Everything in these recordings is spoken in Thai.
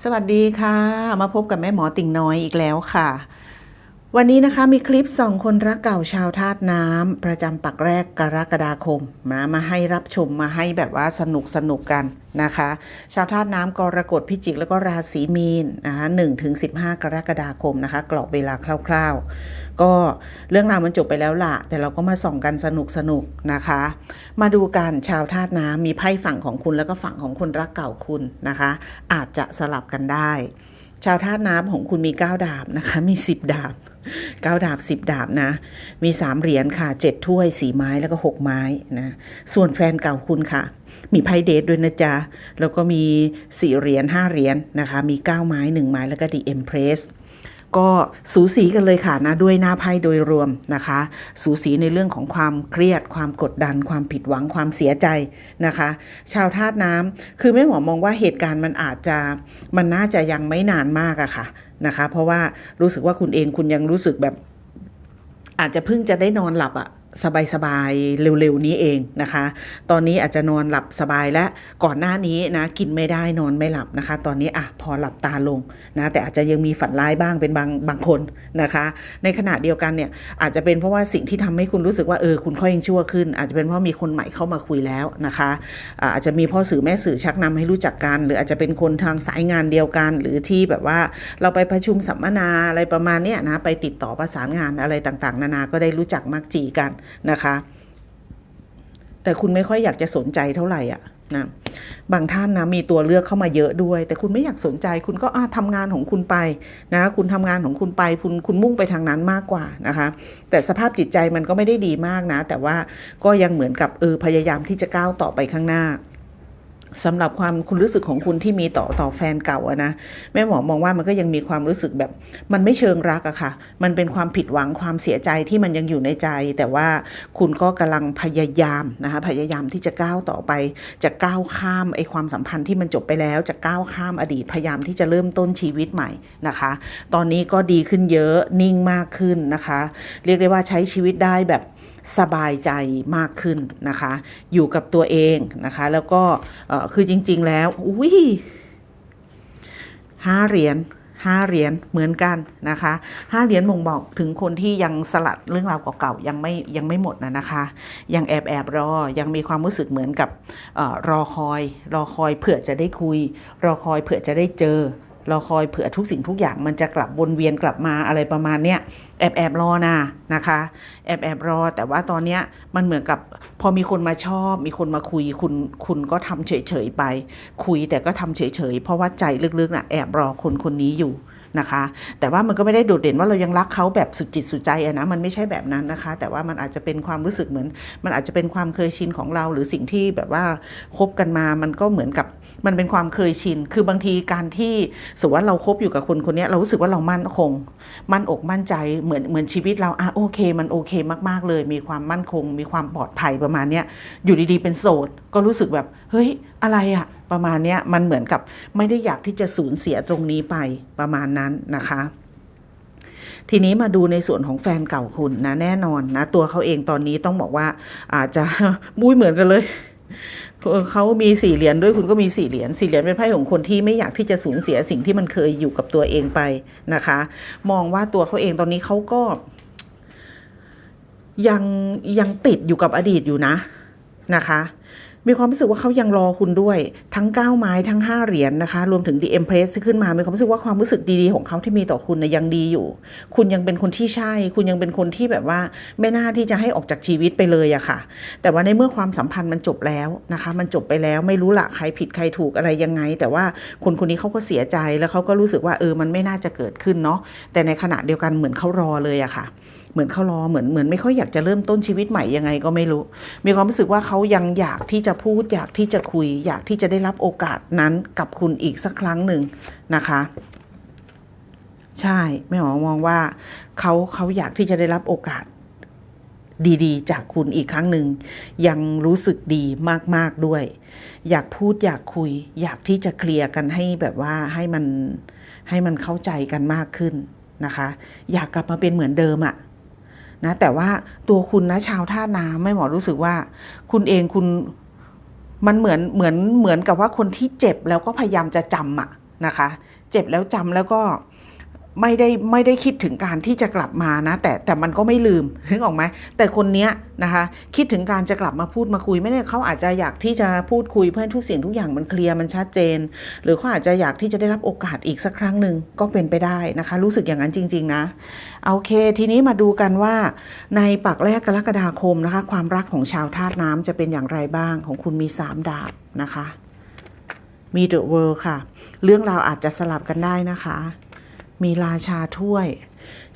สวัสดีค่ะ มาพบกับแม่หมอติ่งน้อยอีกแล้วค่ะ วันนี้นะคะมีคลิปสองคนรักเก่าชาวธาตุน้ำประจำปักแรกกรกฎาคมมามาให้รับชมมาให้แบบว่าสนุกสนุกกันนะคะ ชาวธาตุน้ำกรกฎพิจิกแล้วก็ราศีมีนนะคะหนึ่งถึงสิบห้ากรกฎาคมนะคะ กรอบเวลาคร่าว ๆ ก็เรื่องราวมันจบไปแล้วล่ะ แต่เราก็มาส่องกันสนุกสนุกนะคะ มาดูกันชาวธาตุน้ำมีไพ่ฝั่งของคุณแล้วก็ฝั่งของคนรักเก่าคุณนะคะ อาจจะสลับกันได้ ชาวธาตุน้ำของคุณมี 9 ดาบนะคะ มี 10 ดาบ 9 ดาบ 10 ดาบนะ มี 3 เหรียญค่ะ 7 ถ้วย 4 ไม้แล้วก็ 6 ไม้นะ ส่วนแฟนเก่าคุณค่ะ มีไพ่เดทด้วยนะจ๊ะ แล้วก็มี 4 เหรียญ 5 เหรียญนะคะ มี 9 ไม้ 1 ไม้แล้วก็ดีเอ็มเพรส ก็สูสีกันเลยค่ะนะด้วยหน้าไพ่โดยรวมนะคะ สูสีในเรื่องของความเครียด ความกดดัน ความผิดหวังความเสียใจนะคะ ชาวธาตุน้ำคือแม่หมอมองว่าเหตุการณ์มันอาจจะมันน่าจะยังไม่นานมากอะค่ะนะคะ เพราะว่ารู้สึกว่าคุณเองคุณยังรู้สึกแบบ อาจจะเพิ่งจะได้นอนหลับอะ สบายๆเร็วๆนี้เองนะคะ ตอนนี้อาจจะนอนหลับสบายและก่อนหน้านี้นะกินไม่ได้นอนไม่หลับนะคะ ตอนนี้อะพอหลับตาลงนะแต่อาจจะยังมีฝันร้ายบ้างเป็นบางบางคนนะคะ ในขณะเดียวกันเนี่ยอาจจะเป็นเพราะว่าสิ่งที่ทำให้คุณรู้สึกว่าเออคุณค่อยยังชั่วขึ้น อาจจะเป็นเพราะมีคนใหม่เข้ามาคุยแล้วนะคะอาจจะมีพ่อสื่อแม่สื่อชักนำให้รู้จักกัน หรืออาจจะเป็นคนทางสายงานเดียวกัน หรือที่แบบว่าเราไปประชุมสัมมนาอะไรประมาณเนี้ยนะไปติดต่อประสานงานอะไรต่างๆ นานาก็ได้รู้จักมักจีกันนะคะ แต่คุณไม่ค่อยอยากจะสนใจเท่าไหร่อะนะบางท่านนะมีตัวเลือกเข้ามาเยอะด้วย แต่คุณไม่อยากสนใจ คุณก็อะทำงานของคุณไปนะคุณทำงานของคุณไปคุณคุณมุ่งไปทางนั้นมากกว่านะคะ แต่สภาพจิตใจมันก็ไม่ได้ดีมากนะ แต่ว่าก็ยังเหมือนกับเออพยายามที่จะก้าวต่อไปข้างหน้า สำหรับความคุณรู้สึกของคุณที่มีต่อต่อแฟนเก่าอะนะแม่หมอมองว่ามันก็ยังมีความรู้สึกแบบ มันไม่เชิงรักอะค่ะ มันเป็นความผิดหวังความเสียใจที่มันยังอยู่ในใจ แต่ว่าคุณก็กำลังพยายามนะคะพยายามที่จะก้าวต่อไป จะก้าวข้ามไอ้ความสัมพันธ์ที่มันจบไปแล้ว จะก้าวข้ามอดีตพยายามที่จะเริ่มต้นชีวิตใหม่นะคะ ตอนนี้ก็ดีขึ้นเยอะนิ่งมากขึ้นนะคะ เรียกได้ว่าใช้ชีวิตได้แบบ สบายใจมากขึ้นนะคะ อยู่กับตัวเองนะคะ แล้วก็เอ่อคือจริง ๆ แล้วอุ้ยห้าเหรียญห้าเหรียญเหมือนกันนะคะห้าเหรียญบ่งบอกถึงคนที่ยังสลัดเรื่องราวเก่าๆยังไม่ยังไม่หมดนะนะคะ ยังแอบแอบรอยังมีความรู้สึกเหมือนกับออรอคอย รอคอยเผื่อจะได้คุย รอคอยเผื่อจะได้เจอ รอคอยเผื่อทุกสิ่งทุกอย่างมันจะกลับวนเวียนกลับมาอะไรประมาณเนี้ยแอบแอบรอนะนะคะ แอบแอบรอ แต่ว่าตอนเนี้ยมันเหมือนกับพอมีคนมาชอบ มีคนมาคุยคุณคุณก็ทำเฉยๆไป คุยแต่ก็ทำเฉยๆเพราะว่าใจลึกๆน่ะแอบรอคนคนนี้อยู่ นะคะ แต่ว่ามันก็ไม่ได้โดดเด่นว่าเรายังรักเขาแบบสุดจิตสุดใจอะนะมันไม่ใช่แบบนั้นนะคะ แต่ว่ามันอาจจะเป็นความรู้สึกเหมือน มันอาจจะเป็นความเคยชินของเราหรือสิ่งที่แบบว่าคบกันมามันก็เหมือนกับมันเป็นความเคยชิน คือบางทีการที่สมมติว่าเราคบอยู่กับคนคนนี้เรารู้สึกว่าเรามั่นคง มั่นอกมั่นใจเหมือนเหมือนชีวิตเราอะโอเค มันโอเคมากๆเลย มีความมั่นคง มีความปลอดภัยประมาณเนี้ยอยู่ดีๆเป็นโสดก็รู้สึกแบบเฮ้ยอะไรอะ ประมาณเนี้ยมันเหมือนกับไม่ได้อยากที่จะสูญเสียตรงนี้ไปประมาณนั้นนะคะทีนี้มาดูในส่วนของแฟนเก่าคุณนะแน่นอนนะตัวเขาเองตอนนี้ต้องบอกว่า อาจจะบุ้ยเหมือนกันเลยเขามีสี่เหรียญด้วยคุณก็มีสี่เหรียญสี่เหรียญเป็นไพ่ของคนที่ไม่อยากที่จะสูญเสียสิ่งที่มันเคยอยู่กับตัวเองไปนะคะ มองว่าตัวเขาเองตอนนี้เขาก็ ยังยังติดอยู่กับอดีตอยู่นะนะคะ มีความรู้สึกว่าเขายังรอคุณด้วย ทั้ง 9 ไม้ทั้ง 5 เหรียญนะคะ รวมถึง The Empress ที่ขึ้นมา มีความรู้สึกว่าความรู้สึกดีๆ ของเขาที่มีต่อคุณนะยังดีอยู่ คุณยังเป็นคนที่ใช่ คุณยังเป็นคนที่แบบว่า ไม่น่าที่จะให้ออกจากชีวิตไปเลยอะค่ะ แต่ว่าในเมื่อความสัมพันธ์มันจบแล้วนะคะ มันจบไปแล้วไม่รู้ละใครผิดใครถูกอะไรยังไง แต่ว่าคนคนนี้เขาก็เสียใจแล้วเขาก็รู้สึกว่าเออมันไม่น่าจะเกิดขึ้นเนาะแต่ในขณะเดียวกันเหมือนเขารอเลยอะค่ะ เหมือนเขารอเหมือนเหมือนไม่ค่อยอยากจะเริ่มต้นชีวิตใหม่ยังไงก็ไม่รู้ มีความรู้สึกว่าเขายังอยากที่จะพูดอยากที่จะคุย อยากที่จะได้รับโอกาสนั้นกับคุณอีกสักครั้งหนึ่งนะคะใช่แม่หมอมองว่าเขาเขาอยากที่จะได้รับโอกาสดีๆ จากคุณอีกครั้งหนึ่งยังรู้สึกดีมากๆด้วย อยากพูดอยากคุย อยากที่จะเคลียร์กันให้แบบว่าให้มันให้มันเข้าใจกันมากขึ้นนะคะ อยากกลับมาเป็นเหมือนเดิมอะ นะแต่ว่าตัวคุณนะชาวท่าน้ำไม่หมอรู้สึกว่า คุณเองคุณมันเหมือนเหมือนเหมือนกับว่าคนที่เจ็บแล้วก็พยายามจะจำอะนะคะ เจ็บแล้วจำแล้วก็ ไม่ได้ไม่ได้คิดถึงการที่จะกลับมานะ แต่แต่มันก็ไม่ลืมนึกออกไหมแต่คนเนี้ยนะคะ คิดถึงการจะกลับมาพูดมาคุย ไม่ได้เขาอาจจะอยากที่จะพูดคุยเพื่อให้ทุกสิ่งทุกอย่างมันเคลียร์มันชัดเจน หรือเขาอาจจะอยากที่จะได้รับโอกาสอีกสักครั้งหนึ่งก็เป็นไปได้นะคะ รู้สึกอย่างนั้นจริง ๆ นะโอเค ทีนี้มาดูกันว่า ในปักแรกกรกฎาคมนะคะ ความรักของชาวธาตุน้ำจะเป็นอย่างไรบ้างของคุณมีสามดาบนะคะมีเดอะเวิร์ค่ะ เรื่องราวอาจจะสลับกันได้นะคะ มีราชาถ้วย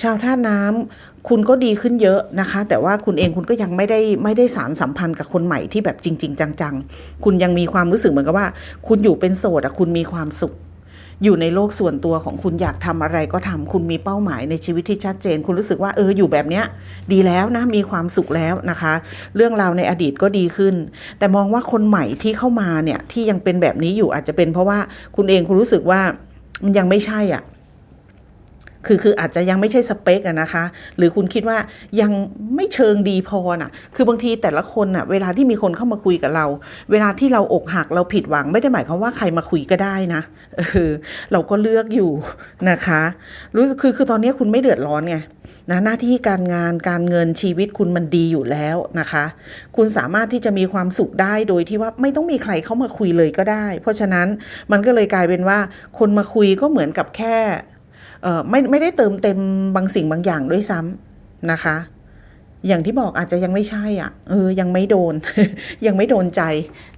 ชาวธาตุน้ำคุณก็ดีขึ้นเยอะนะคะ แต่ว่าคุณเองคุณก็ยังไม่ได้ไม่ได้สารสัมพันธ์กับคนใหม่ที่แบบจริง ๆ จัง ๆ คุณยังมีความรู้สึกเหมือนกับว่า คุณอยู่เป็นโสดอะคุณมีความสุข อยู่ในโลกส่วนตัวของคุณอยากทำอะไรก็ทำคุณมีเป้าหมายในชีวิตที่ชัดเจน คุณรู้สึกว่าเอออยู่แบบเนี้ยดีแล้วนะมีความสุขแล้วนะคะ เรื่องราวในอดีตก็ดีขึ้น แต่มองว่าคนใหม่ที่เข้ามาเนี่ยที่ยังเป็นแบบนี้อยู่อาจจะเป็นเพราะว่าคุณเองคุณรู้สึกว่ามันยังไม่ใช่อะ คือคืออาจจะยังไม่ใช่สเปคอะนะคะ หรือคุณคิดว่ายังไม่เชิงดีพอน่ะ คือบางทีแต่ละคนน่ะเวลาที่มีคนเข้ามาคุยกับเรา เวลาที่เราอกหักเราผิดหวัง ไม่ได้หมายความว่าใครมาคุยก็ได้นะเออเราก็เลือกอยู่นะคะรู้คือคือตอนนี้คุณไม่เดือดร้อนไงนะหน้าที่การงานการเงินชีวิตคุณมันดีอยู่แล้วนะคะ คุณสามารถที่จะมีความสุขได้โดยที่ว่าไม่ต้องมีใครเข้ามาคุยเลยก็ได้ เพราะฉะนั้นมันก็เลยกลายเป็นว่าคนมาคุยก็เหมือนกับแค่ ไม่ไม่ได้เติมเต็มบางสิ่งบางอย่างด้วยซ้ำนะคะ อย่างที่บอกอาจจะยังไม่ใช่อะเออยังไม่โดน ยังไม่โดนใจ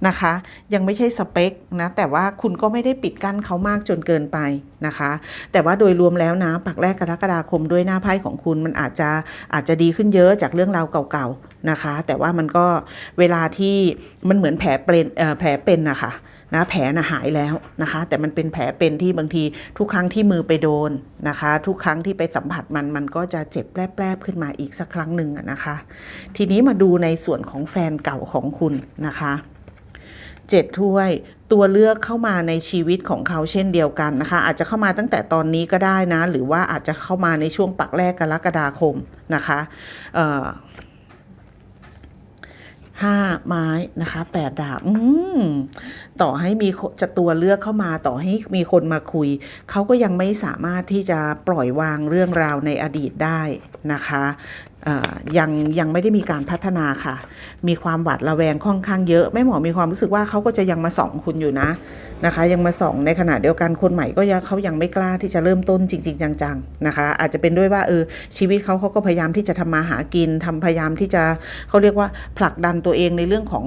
นะคะ ยังไม่ใช่สเปคนะแต่ว่าคุณก็ไม่ได้ปิดกั้นเขามากจนเกินไปนะคะ แต่ว่าโดยรวมแล้วนะปักแรกกรกฎาคมด้วยหน้าไพ่ของคุณมันอาจจะอาจจะดีขึ้นเยอะจากเรื่องราวเก่าๆนะคะ แต่ว่ามันก็เวลาที่มันเหมือนแผลเป็นแผลเป็นนะคะ นะแผลน่ะหายแล้วนะคะ แต่มันเป็นแผลเป็นที่บางทีทุกครั้งที่มือไปโดนนะคะ ทุกครั้งที่ไปสัมผัสมันมันก็จะเจ็บแปรบๆขึ้นมาอีกสักครั้งหนึ่งนะคะ ทีนี้มาดูในส่วนของแฟนเก่าของคุณนะคะเจ็ดถ้วยตัวเลือกเข้ามาในชีวิตของเขาเช่นเดียวกันนะคะ อาจจะเข้ามาตั้งแต่ตอนนี้ก็ได้นะ หรือว่าอาจจะเข้ามาในช่วงปักแรกกรกฎาคมนะคะห้าไม้นะคะแปดดาบอืมต่อให้มีจะตัวเลือกเข้ามาต่อให้มีคนมาคุย เขาก็ยังไม่สามารถที่จะปล่อยวางเรื่องราวในอดีตได้นะคะยังยังไม่ได้มีการพัฒนาค่ะ มีความหวาดระแวงค่อนข้างเยอะแม่หมอมีความรู้สึกว่าเขาก็จะยังมาส่องคุณอยู่นะนะคะ ยังมาส่องในขณะเดียวกันคนใหม่ก็ยังเขายังไม่กล้าที่จะเริ่มต้นจริง ๆ จังๆนะคะ อาจจะเป็นด้วยว่าเออชีวิตเขาเขาก็พยายามที่จะทำมาหากินทำพยายามที่จะเขาเรียกว่าผลักดันตัวเองในเรื่องของ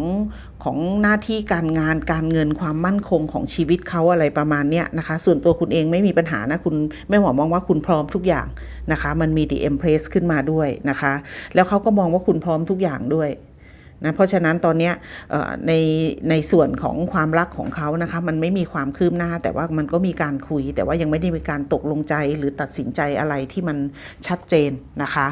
ของหน้าที่การงานการเงินความมั่นคงของชีวิตเขาอะไรประมาณเนี้ยนะคะ ส่วนตัวคุณเองไม่มีปัญหานะคุณแม่หมอมองว่าคุณพร้อมทุกอย่างนะคะ มันมี The Empress ขึ้นมาด้วยนะคะ แล้วเขาก็มองว่าคุณพร้อมทุกอย่างด้วยนะเพราะฉะนั้นตอนนี้ในในส่วนของความรักของเขานะคะมันไม่มีความคืบหน้า แต่ว่ามันก็มีการคุย แต่ว่ายังไม่ได้มีการตกลงใจหรือตัดสินใจอะไรที่มันชัดเจนนะคะ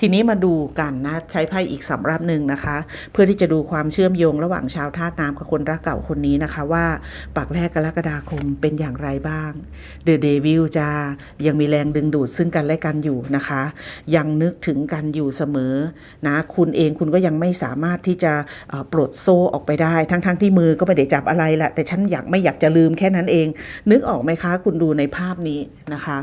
ทีนี้มาดูกันนะใช้ไพ่อีกสำรับหนึ่งนะคะ เพื่อที่จะดูความเชื่อมโยงระหว่างชาวธาตุน้ำกับคนรักเก่าคนนี้นะคะ ว่าปักแรกกรกฎาคมเป็นอย่างไรบ้างเดอะเดวิลจะยังมีแรงดึงดูดซึ่งกันและกันอยู่นะคะ ยังนึกถึงกันอยู่เสมอนะคุณเองคุณก็ยังไม่สามารถที่จะปลดโซ่ออกไปได้ ทั้งๆทที่มือก็ไม่ได้จับอะไรแหละแต่ฉันอยากไม่อยากจะลืมแค่นั้นเอง นึกออกไหมคะ คุณดูในภาพนี้นะคะ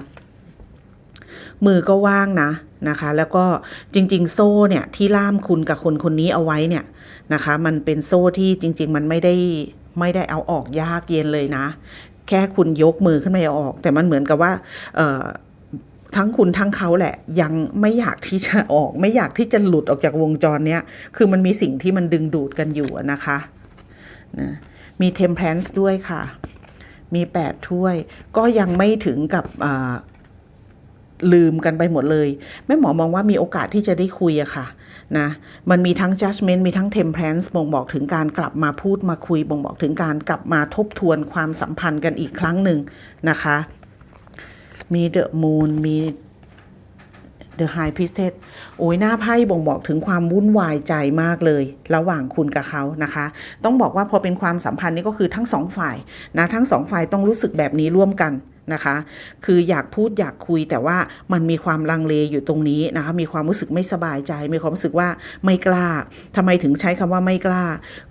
มือก็ว่างนะนะคะ แล้วก็จริง ๆ โซ่เนี่ยที่ล่ามคุณกับคนคนนี้เอาไว้เนี่ยนะคะ มันเป็นโซ่ที่จริง ๆ มันไม่ได้ไม่ได้เอาออกยากเย็นเลยนะ แค่คุณยกมือขึ้นมาอออกแต่มันเหมือนกับว่าทั้งคุณทั้งเขาแหละ ยังไม่อยากที่จะออก ไม่อยากที่จะหลุดออกจากวงจรเนี้ยคือมันมีสิ่งที่มันดึงดูดกันอยู่นะคะนะมี temperance ด้วยค่ะ มีแปดถ้วยก็ยังไม่ถึงกับ ลืมกันไปหมดเลย แม่หมอมองว่ามีโอกาสที่จะได้คุยอะค่ะนะมันมีทั้ง judgment มีทั้ง temperance บ่งบอกถึงการกลับมาพูดมาคุยบ่งบอกถึงการกลับมาทบทวนความสัมพันธ์กันอีกครั้งหนึ่งนะคะ มี the moon มี The High Priestess โอ้ยหน้าไพ่บ่งบอกถึงความวุ่นวายใจมากเลย ระหว่างคุณกับเขานะคะ ต้องบอกว่าพอเป็นความสัมพันธ์นี่ก็คือทั้งสองฝ่ายนะทั้งสองฝ่ายต้องรู้สึกแบบนี้ร่วมกันนะคะ คืออยากพูดอยากคุยแต่ว่ามันมีความลังเลอยู่ตรงนี้นะคะ มีความรู้สึกไม่สบายใจ มีความรู้สึกว่าไม่กล้าทำไมถึงใช้คำว่าไม่กล้า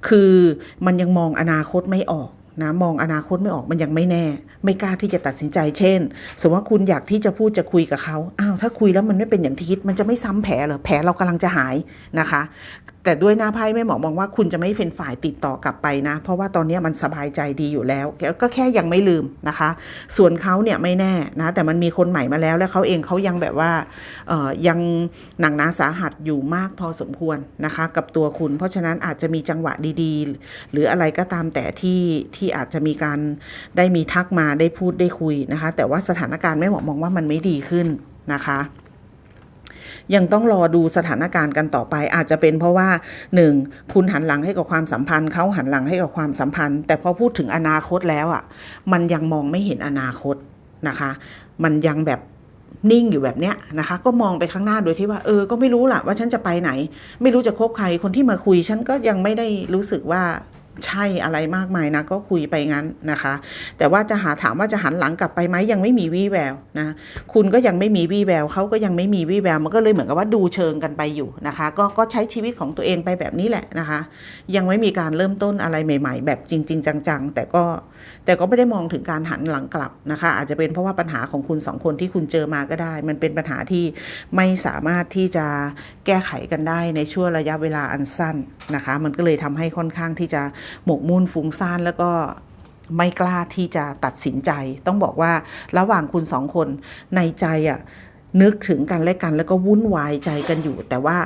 คือมันยังมองอนาคตไม่ออกนะมองอนาคตไม่ออกมันยังไม่แน่ ไม่กล้าที่จะตัดสินใจเช่น สมมติว่าคุณอยากที่จะพูดจะคุยกับเขาอ้าวถ้าคุยแล้วมันไม่เป็นอย่างที่คิด มันจะไม่ซ้ำแผลเหรอแผลเรากำลังจะหายนะคะ แต่ด้วยหน้าไพ่แม่หมอมองว่าคุณจะไม่เป็นฝ่ายติดต่อกลับไปนะ เพราะว่าตอนนี้มันสบายใจดีอยู่แล้วก็แค่ยังไม่ลืมนะคะ ส่วนเขาเนี่ยไม่แน่นะ แต่มันมีคนใหม่มาแล้ว แล้วเขาเองเขายังแบบว่ายังหนักหนาสาหัสอยู่มากพอสมควรนะคะ กับตัวคุณ เพราะฉะนั้นอาจจะมีจังหวะดีๆ หรืออะไรก็ตามแต่ที่ที่อาจจะมีการได้มีทักมาได้พูดได้คุยนะคะ แต่ว่าสถานการณ์แม่หมอมองว่ามันไม่ดีขึ้นนะคะ ยังต้องรอดูสถานการณ์กันต่อไป อาจจะเป็นเพราะว่าหนึ่งคุณหันหลังให้กับความสัมพันธ์เขาหันหลังให้กับความสัมพันธ์ แต่พอพูดถึงอนาคตแล้วอะ มันยังมองไม่เห็นอนาคตนะคะ มันยังแบบนิ่งอยู่แบบเนี้ยนะคะ ก็มองไปข้างหน้าโดยที่ว่า เออ ก็ไม่รู้ล่ะว่าฉันจะไปไหน ไม่รู้จะคบใครคนที่มาคุย ฉันก็ยังไม่ได้รู้สึกว่า ใช่อะไรมากมายนะก็คุยไปงั้นนะคะ แต่ว่าจะหาถามว่าจะหันหลังกลับไปไหมยังไม่มีวี่แววนะคุณก็ยังไม่มีวี่แววเขาก็ยังไม่มีวี่แววมันก็เลยเหมือนกับว่าดูเชิงกันไปอยู่นะคะ ก็ก็ใช้ชีวิตของตัวเองไปแบบนี้แหละนะคะ ยังไม่มีการเริ่มต้นอะไรใหม่ ๆ แบบจริง ๆ จัง ๆ แต่ก็ แต่ก็ไม่ได้มองถึงการหันหลังกลับนะคะ อาจจะเป็นเพราะว่าปัญหาของคุณสองคนที่คุณเจอมาก็ได้ มันเป็นปัญหาที่ไม่สามารถที่จะแก้ไขกันได้ในช่วงระยะเวลาอันสั้นนะคะ มันก็เลยทำให้ค่อนข้างที่จะหมกมุ่นฟุ้งซ่านแล้วก็ไม่กล้าที่จะตัดสินใจ ต้องบอกว่าระหว่างคุณสองคนในใจอะนึกถึงกันและกันแล้วก็วุ่นวายใจกันอยู่ แต่ว่า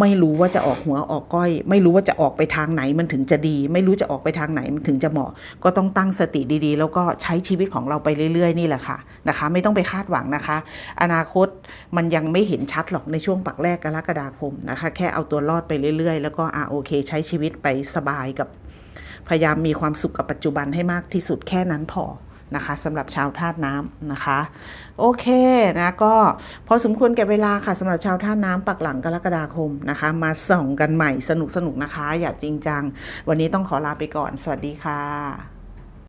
ไม่รู้ว่าจะออกหัวออกก้อย ไม่รู้ว่าจะออกไปทางไหนมันถึงจะดี ไม่รู้จะออกไปทางไหนมันถึงจะเหมาะ ก็ต้องตั้งสติดีๆ แล้วก็ใช้ชีวิตของเราไปเรื่อยๆ นี่แหละค่ะนะคะ ไม่ต้องไปคาดหวังนะคะ อนาคตมันยังไม่เห็นชัดหรอกในช่วงปักแรกกรกฎาคมนะคะ แค่เอาตัวรอดไปเรื่อยๆ แล้วก็อ่าโอเค ใช้ชีวิตไปสบายกับ พยายามมีความสุขกับปัจจุบันให้มากที่สุดแค่นั้นพอ นะคะสำหรับชาวธาตุน้ำนะคะ โอเคนะก็พอสมควรแก่เวลาค่ะสำหรับชาวธาตุน้ำปักหลังกรกฎาคมนะคะ มาส่องกันใหม่สนุกสนุกนะคะ อย่าจริงจัง วันนี้ต้องขอลาไปก่อน สวัสดีค่ะ